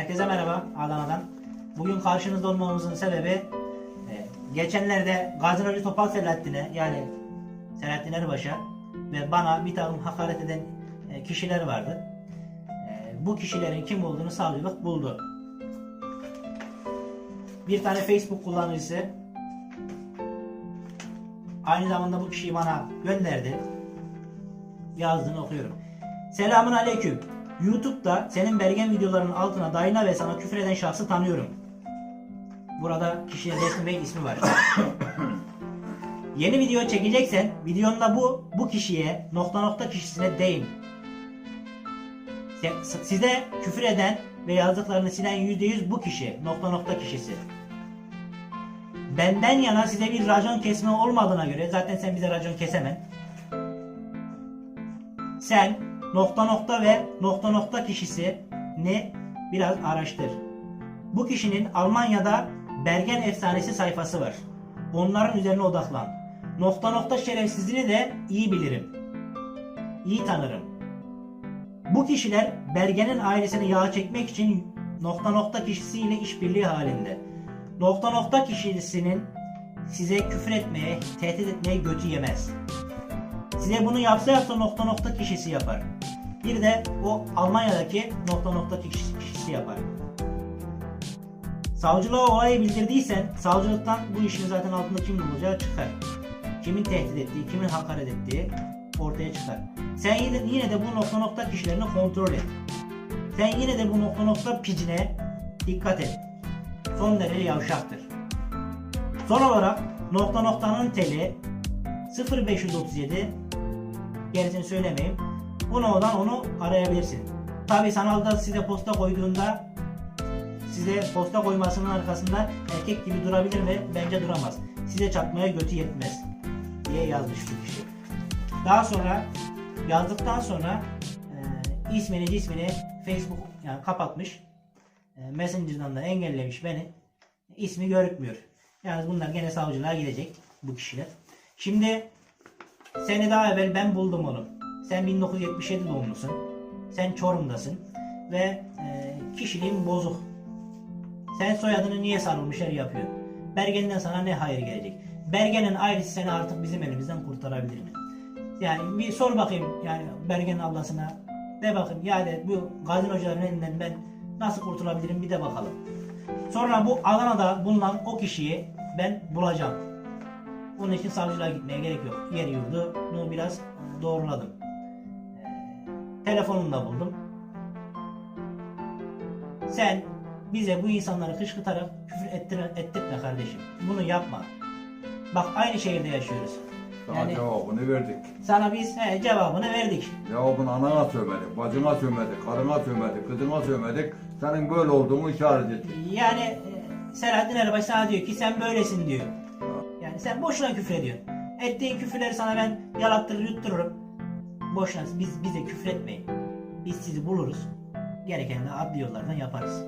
Herkese merhaba Adana'dan. Bugün karşınızda olmamızın sebebi e, geçenlerde Gazinocu Topal Selahattin'e yani Selahattin Erbaş'a ve bana bir takım hakaret eden e, kişiler vardı. E, bu kişilerin kim olduğunu savcılık buldu. Bir tane Facebook kullanıcısı aynı zamanda bu kişiyi bana gönderdi. Yazdığını okuyorum. Selamun aleyküm. YouTube'da senin belgen videolarının altına dayına ve sana küfür eden şahsı tanıyorum. Burada kişinin resmi ve ismi var. Yeni video çekeceksen videonda bu bu kişiye nokta nokta kişisine değin. Size küfür eden ve yazdıklarını silen %100 bu kişi. Nokta nokta kişisi. Benden yana size bir racon kesme olmadığına göre zaten sen bize racon kesemen. Sen nokta nokta ve nokta nokta kişisi ne biraz araştır. Bu kişinin Almanya'da Bergen Efsanesi sayfası var. Onların üzerine odaklan. Nokta nokta şerefsizliğini de iyi bilirim. İyi tanırım. Bu kişiler Bergen'in ailesini yağ çekmek için nokta nokta kişisiyle işbirliği halinde. Nokta nokta kişisinin size küfür etmeye, tehdit etmeye götü yemez. Size bunu yapsa yapsa nokta nokta kişisi yapar. Bir de o Almanya'daki nokta nokta kişisi, yapar. Savcılığa olayı bildirdiysen savcılıktan bu işin zaten altında kimin olacağı çıkar. Kimin tehdit ettiği, kimin hakaret ettiği ortaya çıkar. Sen yine, yine de bu nokta nokta kişilerini kontrol et. Sen yine de bu nokta nokta picine dikkat et. Son derece yavşaktır. Son olarak nokta noktanın teli 0537 gerisini söylemeyeyim. Bunu olan onu arayabilirsin. Tabi sanalda size posta koyduğunda size posta koymasının arkasında erkek gibi durabilir ve bence duramaz. Size çatmaya götü yetmez diye yazmış bu kişi. Daha sonra yazdıktan sonra e, ismini cismini Facebook yani kapatmış. E, Messenger'dan da engellemiş beni. İsmi görükmüyor. Yani bunlar gene savcılığa gidecek bu kişiler. Şimdi seni daha evvel ben buldum oğlum. Sen 1977 doğumlusun. Sen Çorum'dasın. Ve e, kişiliğin bozuk. Sen soyadını niye sarılmış her yapıyorsun? Bergen'den sana ne hayır gelecek? Bergen'in ailesi seni artık bizim elimizden kurtarabilir mi? Yani bir sor bakayım yani Bergen'in ablasına. De bakayım yani bu gazinocuların elinden ben nasıl kurtulabilirim bir de bakalım. Sonra bu Adana'da bulunan o kişiyi ben bulacağım. Bunun için savcılığa gitmeye gerek yok. Yer yurdunu biraz doğruladım. E, telefonunu da buldum. Sen bize bu insanları kışkırtarak küfür ettire, ettirtme kardeşim. Bunu yapma. Bak aynı şehirde yaşıyoruz. Sana Yani cevabını verdik. sana biz he, cevabını verdik. Cevabını anana söyledik, bacına söyledik, karına söyledik, kızına söyledik. Senin böyle olduğunu işaret ettik. Yani e, Selahattin Erbaş sana diyor ki sen böylesin diyor. Yani sen boşuna küfür ediyorsun. Ettiğin küfürleri sana ben yalattırır yuttururum. Boşuna biz bize küfür etmeyin. Biz sizi buluruz. Gerekenleri adli yollardan yaparız.